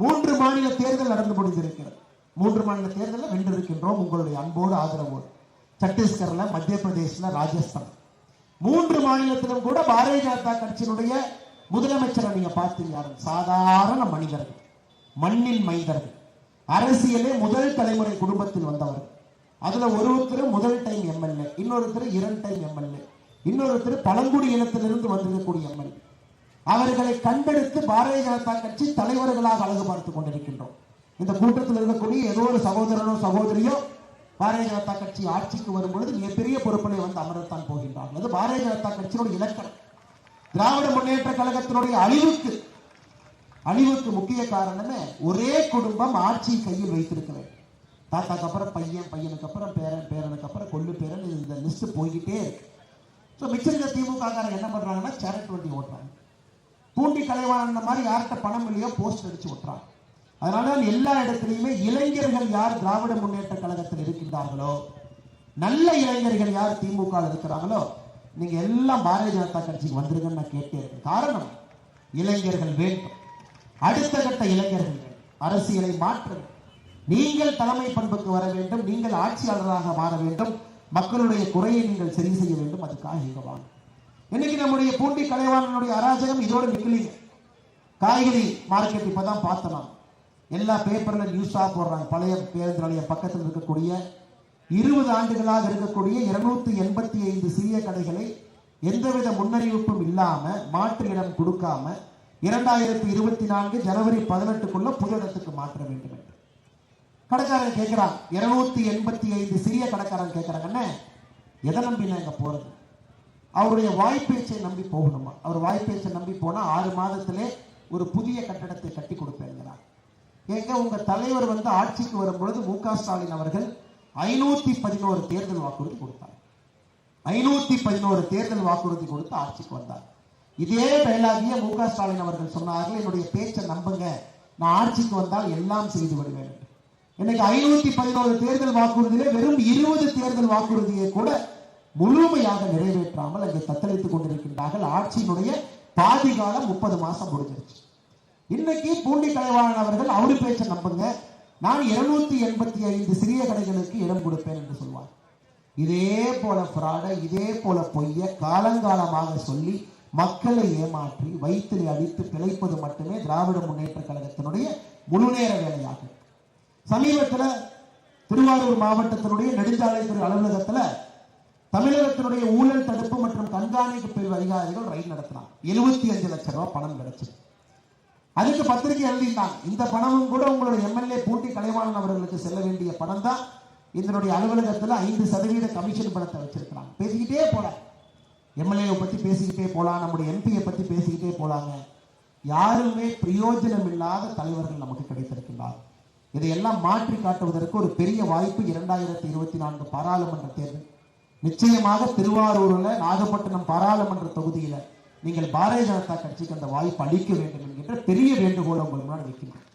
மூன்று மாநில தேர்தல் நடந்து முடிந்திருக்கிறது. மூன்று மாநில தேர்தலில் வென்றிருக்கின்றோம் உங்களுடைய அன்போடு ஆதரவோடு. சத்தீஸ்கர்ல மத்திய பிரதேசல ராஜஸ்தான். மூன்று மாநிலத்திலும் கூட பாரதிய ஜனதா கட்சியினுடைய முதலமைச்சரை நீங்க பார்த்தீங்க யாரும்? சாதாரண மனிதர்கள். மண்ணின் மைந்தர்கள். அரசியலே முதல் தலைமுறை குடும்பத்தில் வந்தவர்கள். அதுல ஒருத்தர் முதல் டைம் எம்எல்ஏ இன்னொருத்தர் இரண்டு டைம் எம்எல்ஏ இன்னொருத்தர் பழங்குடி இனத்திலிருந்து வந்திருக்கக்கூடிய எம்எல்ஏ அவர்களை கண்டெடுத்து பாரதிய ஜனதா கட்சி தலைவர்களாக அழகு பார்த்துக் கொண்டிருக்கின்றோம். இந்த கூட்டத்தில் இருக்கக்கூடிய ஏதோ ஒரு சகோதரனோ சகோதரியோ பாரதிய ஜனதா கட்சி ஆட்சிக்கு வரும்பொழுது மிகப்பெரிய பொறுப்பினை வந்து அமரத்தான் போகின்றார்கள். அது பாரதிய ஜனதா கட்சியினுடைய இலக்கணம். திராவிட முன்னேற்ற கழகத்தினுடைய அழிவுக்கு அழிவுக்கு முக்கிய காரணமே ஒரே குடும்பம் ஆட்சி கையில் வைத்திருக்கிறது தாத்தாக்கு அப்புறம் பையன் பையனுக்கு அப்புறம் பேரன் பேரனுக்கு அப்புறம் கொள்ளு பேரன் இந்த லிஸ்ட் போய்கிட்டே இருக்கு. ஸோ மிச்சம் இருக்க திமுக என்ன பண்றாங்கன்னா சேரட் வண்டி ஓட்டுறாங்க. பூண்டி கலைவாணன் மாதிரி யார்கிட்ட பணம் இல்லையோ போஸ்ட் அடிச்சு ஓட்டுறாங்க அதனால எல்லா இடத்துலையுமே இளைஞர்கள் யார் திராவிட முன்னேற்ற கழகத்தில் இருக்கின்றார்களோ நல்ல இளைஞர்கள் யார் திமுக இருக்கிறாங்களோ நீங்க எல்லாம் பாரதிய ஜனதா கட்சிக்கு வந்துருங்கன்னு நான் கேட்டே இருக்கேன். காரணம் இளைஞர்கள் வேண்டும். அடுத்த கட்ட இளைஞர்கள் அரசியலை மாற்ற நீங்கள் தலைமை பண்புக்கு வர வேண்டும். நீங்கள் ஆட்சியாளராக மாற வேண்டும். மக்களுடைய குறையை நீங்கள் சரி செய்ய வேண்டும். அதுக்காக இங்க வாங்க. இன்னைக்கு நம்முடைய பூண்டி கலைவாணனுடைய அராஜகம் இதோட நிக்கலீங்க காய்கறி மார்க்கெட் இப்பதான் பார்த்தோம் எல்லா பேப்பர்ல நியூஸா போடுறாங்க. பழைய பேருந்து நிலையம் பக்கத்தில் இருக்கக்கூடிய இருபது ஆண்டுகளாக இருக்கக்கூடிய இருநூத்தி எண்பத்தி ஐந்து சிறிய கடைகளை எந்தவித முன்னறிவிப்பும் இல்லாம மாற்று இடம் கொடுக்காம இரண்டாயிரத்தி இருபத்தி நான்கு ஜனவரி பதினெட்டுக்குள்ள புது இடத்துக்கு மாற்ற வேண்டும் என்று. கடைக்காரன் கேட்கிறான் இருநூத்தி எண்பத்தி ஐந்து சிறிய கடைக்காரன் கேட்கிறாங்க அண்ணே எதை நம்பி நாங்க போறது? அவருடைய வாய்ப்பேச்சை நம்பி போகணுமா? அவர் வாய்ப்பேச்சை நம்பி போனால் ஆறு மாதத்திலே ஒரு புதிய கட்டடத்தை கட்டி கொடுப்பேங்கிறார். ஏங்க உங்க தலைவர் வந்து ஆட்சிக்கு வரும்பொழுது மு க ஸ்டாலின் அவர்கள் ஐநூத்தி பதினோரு தேர்தல் வாக்குறுதி கொடுத்தார். ஐநூத்தி பதினோரு தேர்தல் வாக்குறுதி கொடுத்து ஆட்சிக்கு வந்தார். இதே டைலாகிய மு க ஸ்டாலின் அவர்கள் சொன்னார்கள் என்னுடைய பேச்சை நம்புங்க. நான் ஆட்சிக்கு வந்தால் எல்லாம் செய்து விடுவேன் இன்னைக்கு ஐநூத்தி பதினோரு தேர்தல் வாக்குறுதியிலே வெறும் இருபது தேர்தல் வாக்குறுதியை கூட முழுமையாக நிறைவேற்றாமல் அங்கே தத்தளித்துக் கொண்டிருக்கின்றார்கள். ஆட்சியினுடைய பாதி காலம் முப்பது மாசம் முடிஞ்சிருச்சு. இன்னைக்கு பூண்டி கலைவாணன் அவர்கள் அவரு பேச்ச நம்புங்க. நான் இருநூத்தி எண்பத்தி ஐந்து சிறிய கடைகளுக்கு இடம் கொடுப்பேன் என்று சொல்வார். இதே போல பிராட இதே போல பொய்ய காலங்காலமாக சொல்லி மக்களை ஏமாற்றி வயிற்றில் அடித்து பிழைப்பது மட்டுமே திராவிட முன்னேற்ற கழகத்தினுடைய முழுநேர வேலையாகும். சமீபத்தில் திருவாரூர் மாவட்டத்தினுடைய நெடுஞ்சாலைத்துறை அலுவலகத்தில் தமிழகத்தினுடைய ஊழல் தடுப்பு மற்றும் கண்காணிப்பு பிரிவு அதிகாரிகள் ரயில் நடத்தினாங்க எழுபத்தி அஞ்சு லட்சம் ரூபாய் பணம் கிடைச்சது. அதுக்கு பத்திரிகை எழுதிட்டாங்க இந்த பணமும் கூட உங்களுடைய எம்எல்ஏ பூட்டி கலைவாணன் அவர்களுக்கு செல்ல வேண்டிய பணம் தான் இதனுடைய அலுவலகத்துல ஐந்து சதவீத கமிஷன் பணத்தை வச்சிருக்கிறாங்க. பேசிக்கிட்டே போல எம்எல்ஏ பத்தி பேசிக்கிட்டே போலாம். நம்முடைய எம்பியை பத்தி பேசிக்கிட்டே போலாங்க. யாருமே பிரயோஜனம் இல்லாத தலைவர்கள் நமக்கு கிடைத்திருக்கிறார் இதையெல்லாம் மாற்றி காட்டுவதற்கு ஒரு பெரிய வாய்ப்பு இரண்டாயிரத்தி இருபத்தி நான்கு பாராளுமன்ற தேர்தல். நிச்சயமாக திருவாரூர்ல நாகப்பட்டினம் பாராளுமன்ற தொகுதியில நீங்கள் பாரதிய ஜனதா கட்சிக்கு அந்த வாய்ப்பு அளிக்க வேண்டும் என்கின்ற பெரிய வேண்டுகோளை உங்கள் முன்னாடி வைக்கின்றேன்.